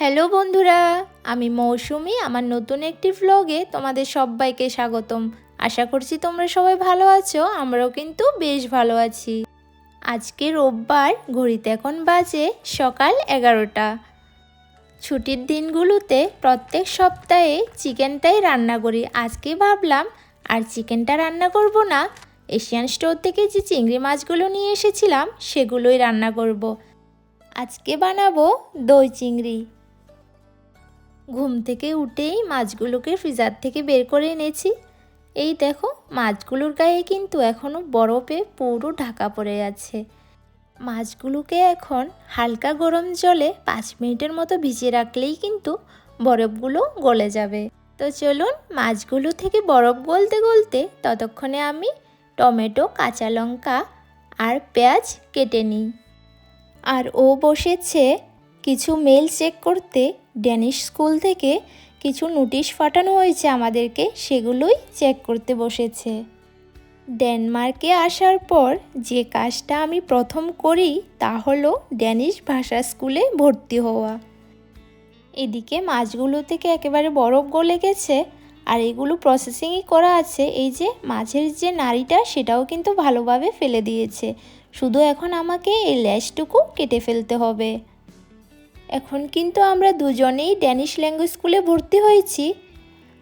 Hello বন্ধুরা, আমি মৌসুমি, আমার নতুন একটি ভ্লগে তোমাদের সবাইকে স্বাগতম। আশা করছি তোমরা সবাই ভালো আছো, আমরাও কিন্তু বেশ ভালো আছি। আজকে রোববার, ঘড়িতে এখন বাজে সকাল এগারোটা। ছুটির দিনগুলোতে প্রত্যেক সপ্তাহে চিকেনটাই রান্না করি। আজকে ভাবলাম, আর চিকেনটা রান্না করব না, এশিয়ান স্টোর থেকে যে চিংড়ি মাছগুলো নিয়ে এসেছিলাম, সেগুলোই রান্না করব। আজকে বানাবো দই চিংড়ি। ঘুম থেকে উঠেই মাছগুলোকে ফ্রিজার থেকে বের করে এনেছি। এই দেখো, মাছগুলোর গায়ে কিন্তু এখনও বরফে পুরো ঢাকা পড়ে আছে। মাছগুলোকে এখন হালকা গরম জলে পাঁচ মিনিটের মতো ভিজিয়ে রাখলেই কিন্তু বরফগুলো গলে যাবে। তো চলুন মাছগুলো থেকে বরফ গলতে গলতে ততক্ষণে আমি টমেটো, কাঁচা লঙ্কা আর পেঁয়াজ কেটে নিই। আর ও বসেছে কিছু মেল চেক করতে ড্যানিশ স্কুল থেকে কিছু নোটিশ পাঠানো হয়েছে আমাদেরকে, সেগুলোই চেক করতে বসেছে। ডেনমার্কে আসার পর যে কাজটা আমি প্রথম করি, তা হলো ড্যানিশ ভাষা স্কুলে ভর্তি হওয়া। এদিকে মাছগুলো থেকে একেবারে বরফ গলে গেছে, আর এগুলো প্রসেসিংই করা আছে। এই যে মাছের যে নাড়িটা, সেটাও কিন্তু ভালোভাবে ফেলে দিয়েছে। শুধু এখন আমাকে এই ল্যাশটুকু কেটে ফেলতে হবে। এখন কিন্তু আমরা দুজনেই ড্যানিশ ল্যাঙ্গুয়েজ স্কুলে ভর্তি হয়েছি।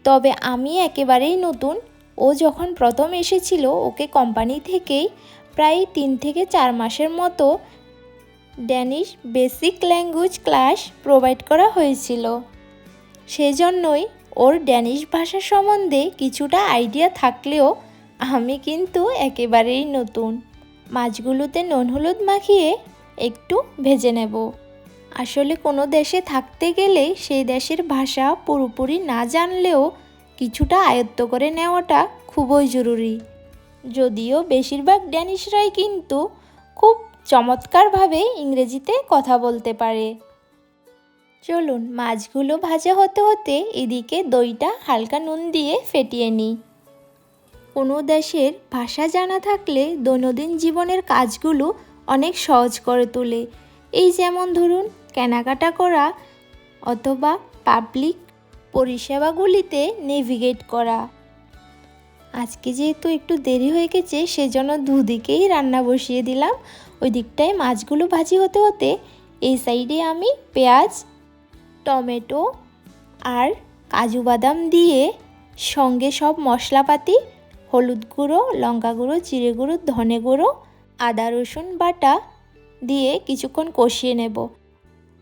তবে আমি একেবারেই নতুন। ও যখন প্রথম এসেছিল, ওকে কোম্পানি থেকেই প্রায় তিন থেকে চার মাসের মতো Danish basic language class provide করা হয়েছিল। সেজন্যই ওর ড্যানিশ ভাষা সম্বন্ধে কিছুটা আইডিয়া থাকলেও আমি কিন্তু একেবারেই নতুন। মাছগুলোতে নুন হলুদ মাখিয়ে একটু ভেজে নেব। আসলে কোনো দেশে থাকতে গেলে সেই দেশের ভাষা পুরোপুরি না জানলেও কিছুটা আয়ত্ত করে নেওয়াটা খুবই জরুরি। যদিও বেশিরভাগ ড্যানিশরাই কিন্তু খুব চমৎকারভাবে ইংরেজিতে কথা বলতে পারে। চলুন, মাছগুলো ভাজা হতে হতে এদিকে দইটা হালকা নুন দিয়ে ফেটিয়ে নিই। কোনো দেশের ভাষা জানা থাকলে দৈনন্দিন জীবনের কাজগুলো অনেক সহজ করে তোলে। এই যেমন ধরুন কেনাকাটা করা অথবা পাবলিক পরিষেবাগুলিতে নেভিগেট করা। আজকে যেহেতু একটু দেরি হয়ে গেছে, সেজন্য দুদিকেই রান্না বসিয়ে দিলাম। ওই দিকটায় মাছগুলো ভাজি হতে হতে এই সাইডে আমি পেঁয়াজ, টমেটো আর কাজু বাদাম দিয়ে সঙ্গে সব মশলাপাতি, হলুদ গুঁড়ো, লঙ্কা গুঁড়ো, জিরে গুঁড়ো, ধনে গুঁড়ো, আদা রসুন বাটা দিয়ে কিছুক্ষণ কষিয়ে নেব।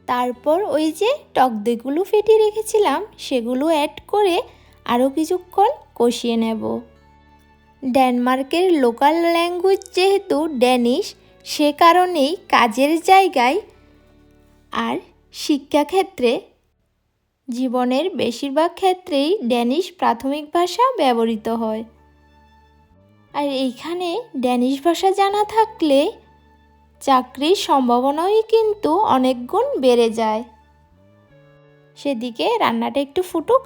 তারপর ওই যে টক দইগুলো ফেটিয়ে রেখেছিলাম, সেগুলো অ্যাড করে আরও কিছুক্ষণ কষিয়ে নেব। ডেনমার্কের লোকাল ল্যাঙ্গুয়েজ যেহেতু ড্যানিশ সে কারণেই কাজের জায়গায় আর শিক্ষাক্ষেত্রে জীবনের বেশিরভাগ ক্ষেত্রেই ড্যানিশ প্রাথমিক ভাষা ব্যবহৃত হয়। আর এইখানে ড্যানিশ ভাষা জানা থাকলে চাকরির সম্ভাবনাই কিন্তু অনেক গুণ বেড়ে যায়। সেদিকে রান্নাটা একটু ফুটুক,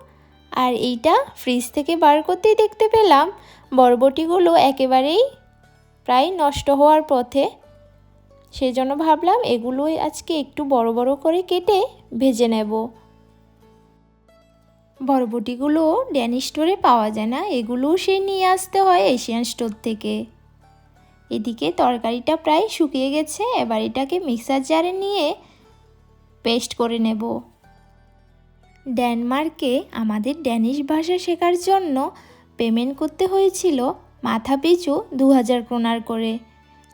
আর এইটা ফ্রিজ থেকে বার করতেই দেখতে পেলাম, বরবটিগুলো একেবারেই প্রায় নষ্ট হওয়ার পথে। সেজন্য ভাবলাম এগুলোই আজকে একটু বড় বড় করে কেটে ভেজে নেব। বরবটিগুলো ড্যানি স্টোরে পাওয়া যায় না, এগুলোও সে নিয়ে আসতে হয় এশিয়ান স্টোর থেকে। এদিকে তরকারিটা প্রায় শুকিয়ে গেছে, এবার এটাকে মিক্সার জারে নিয়ে পেস্ট করে নেব। ডেনমার্কে আমাদের ড্যানিশ ভাষা শেখার জন্য পেমেন্ট করতে হয়েছিল মাথা পিছু দু হাজার ক্রোনার করে,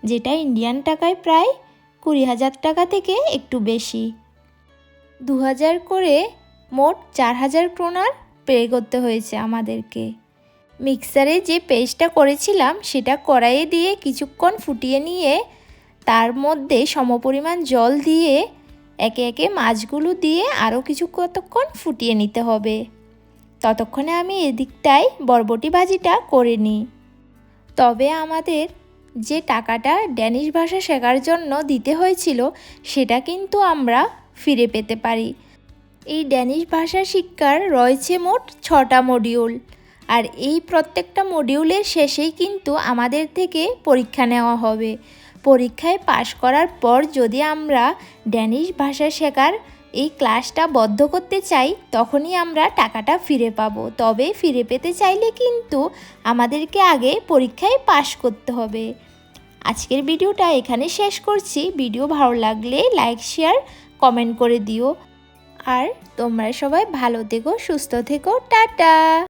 যেটা ইন্ডিয়ান টাকায় প্রায় কুড়ি হাজার টাকা থেকে একটু বেশি। দু হাজার করে মোট চার হাজার ক্রোনার পে করতে হয়েছে আমাদেরকে। মিক্সারে যে পেস্টটা করেছিলাম, সেটা কড়াইয়ে দিয়ে কিছুক্ষণ ফুটিয়ে নিয়ে তার মধ্যে সমপরিমাণ জল দিয়ে একে একে মাছগুলো দিয়ে আরও কিছু কতক্ষণ ফুটিয়ে নিতে হবে। ততক্ষণে আমি এদিকটায় বরবটি ভাজিটা করে নিই। তবে আমাদের যে টাকাটা ড্যানিশ ভাষা শেখার জন্য দিতে হয়েছিল, সেটা কিন্তু আমরা ফিরে পেতে পারি। এই ড্যানিশ ভাষা শিক্ষার রয়েছে মোট ছটা মডিউল আর এই প্রত্যেকটা মডিউলের শেষেই কিন্তু আমাদের থেকে পরীক্ষা নেওয়া হবে। পরীক্ষায় পাশ করার পর যদি আমরা ড্যানিশ ভাষা শেখার এই ক্লাসটা বদ্ধ করতে চাই, তখনই আমরা টাকাটা ফিরে পাবো। তবে ফিরে পেতে চাইলে কিন্তু আমাদেরকে আগে পরীক্ষায় পাশ করতে হবে। আজকের ভিডিওটা এখানে শেষ করছি। ভিডিও ভালো লাগলে লাইক শেয়ার কমেন্ট করে দিও। আর তোমরা সবাই ভালো থেকো, সুস্থ থেকো। টাটা!